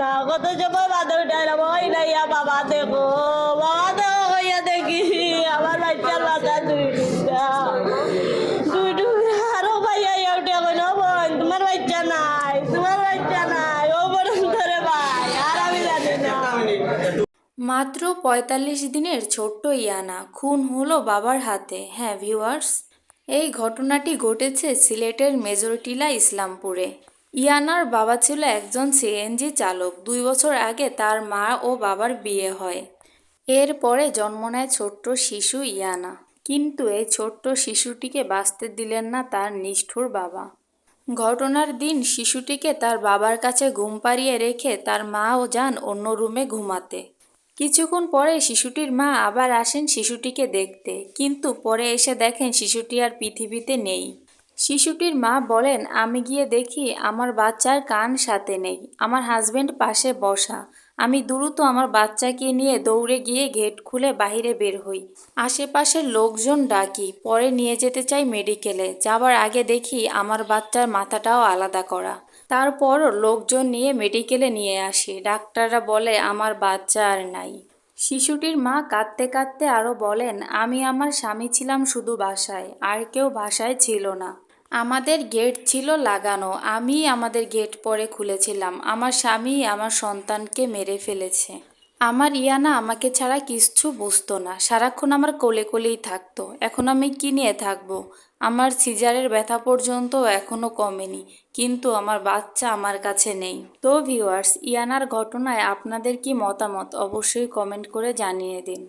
না, কত সময় বাদে উঠাই না ওই না বাবা, দেখো দেখো, আমার দুই ভাইয়া ইয়া উঠে তোমার তোমার ও ভাই, আর আমি না। মাত্র পঁয়তাল্লিশ দিনের ছোট্ট ইয়ানা, খুন হলো বাবার হাতে। হ্যাঁ ভিউয়ার্স এই ঘটনাটি ঘটেছে সিলেটের মেজরটিলা ইসলামপুরে। ইয়ানার বাবা ছিল একজন সিএনজি চালক। দুই বছর আগে তার মা ও বাবার বিয়ে হয়। এরপরে জন্ম নেয় ছোট্ট শিশু ইয়ানা। কিন্তু এই ছোট্ট শিশুটিকে বাঁচতে দিলেন না তার নিষ্ঠুর বাবা। ঘটনার দিন শিশুটিকে তার বাবার কাছে ঘুম পাড়িয়ে রেখে তার মাও যান অন্য রুমে ঘুমাতে। কিছুক্ষণ পরে শিশুটির মা আবার আসেন শিশুটিকে দেখতে। কিন্তু পরে এসে দেখেন শিশুটি আর পৃথিবীতে নেই। শিশুটির মা বলেন, আমি গিয়ে দেখি আমার বাচ্চার কান সাথে নেই, আমার হাজবেন্ড পাশে বসা। আমি দ্রুত আমার বাচ্চাকে নিয়ে দৌড়ে গিয়ে গেট খুলে বাইরে বের হই। আশেপাশের লোকজন ডাকি, পরে নিয়ে যেতে চাই মেডিকেলে। যাবার আগে দেখি আমার বাচ্চার মাথাটাও আলাদা করা। তারপর লোকজন নিয়ে মেডিকেলে নিয়ে আসি। ডাক্তাররা বলে, আমার বাচ্চা আর নাই। শিশুটির মা কাঁদতে কাঁদতে আরও বলেন, আমি আমার স্বামী ছিলাম শুধু বাসায়, আর কেউ বাসায় ছিল না। আমাদের গেট ছিল লাগানো। আমি আমাদের গেট পরে খুলেছিলাম। আমার স্বামী আমার সন্তানকে মেরে ফেলেছে। আমার ইয়ানা আমাকে ছাড়া কিচ্ছু বুঝতো না। সারাক্ষণ আমার কোলে কোলেই থাকতো। এখন আমি কি নিয়ে থাকব? আমার সিজারের ব্যথা পর্যন্ত এখনও কমেনি। কিন্তু আমার বাচ্চা আমার কাছে নেই। তো ভিউয়ার্স ইয়ানার ঘটনায় আপনাদের কি মতামত? অবশ্যই কমেন্ট করে জানিয়ে দিন।